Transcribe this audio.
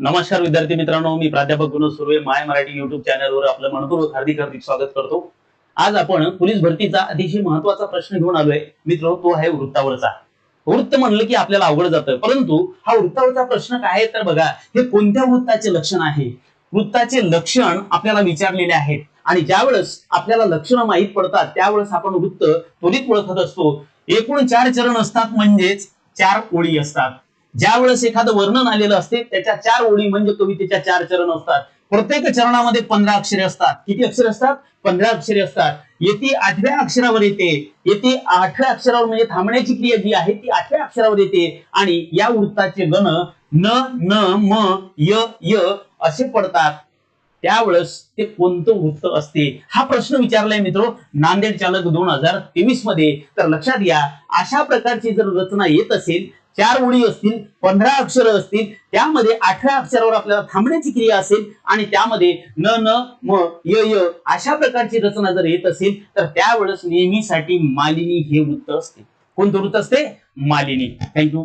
नमस्कार विद्यार्थी मित्रांनो मी प्राध्यापक विनोद सुर्वे माय मराठी युट्यूब चॅनलवर आपलं मनपूर्वक हार्दिक हार्दिक स्वागत करतो. आज आपण पोलीस भरतीचा अतिशय महत्त्वाचा प्रश्न घेऊन आलोय. मित्र तो आहे वृत्तावरचा. वृत्त म्हणलं की आपल्याला अवघड जातं परंतु हा वृत्तावरचा प्रश्न काय आहे तर बघा हे कोणत्या वृत्ताचे लक्षण आहे? वृत्ताचे लक्षण आपल्याला विचारलेले आहेत. आणि ज्यावेळेस आपल्याला लक्षणं माहीत पडतात त्यावेळेस आपण वृत्त त्वरित ओळखत असतो. एकूण चार चरण असतात म्हणजेच चार ओळी असतात. ज्या वेळेस एखादं वर्णन आलेलं असते त्याच्या चार ओळी म्हणजे कवितेच्या चार चरण असतात. प्रत्येक चरणामध्ये पंधरा अक्षरे असतात. किती अक्षरे असतात? पंधरा अक्षरे असतात. येते आठव्या अक्षरावर येते. येते आठव्या अक्षरावर म्हणजे थांबण्याची क्रिया जी आहे ती आठव्या अक्षरावर येते. आणि या वृत्ताचे गण न न म य य असे पडतात. त्यावेळेस ते कोणतं वृत्त असते? हा प्रश्न विचारलाय मित्र नांदेड चालक दोन हजार तेवीसमध्ये तर लक्षात घ्या अशा प्रकारची जर रचना येत असेल चार ओळी असतील पंधरा अक्षरं असतील त्यामध्ये अठरा अक्षरावर आपल्याला थांबण्याची क्रिया असेल आणि त्यामध्ये न न म य य अशा प्रकारची रचना जर येत असेल तर त्यावेळेस नेहमीसाठी मालिनी हे वृत्त असते. कोणतं वृत्त असते? मालिनी. थँक्यू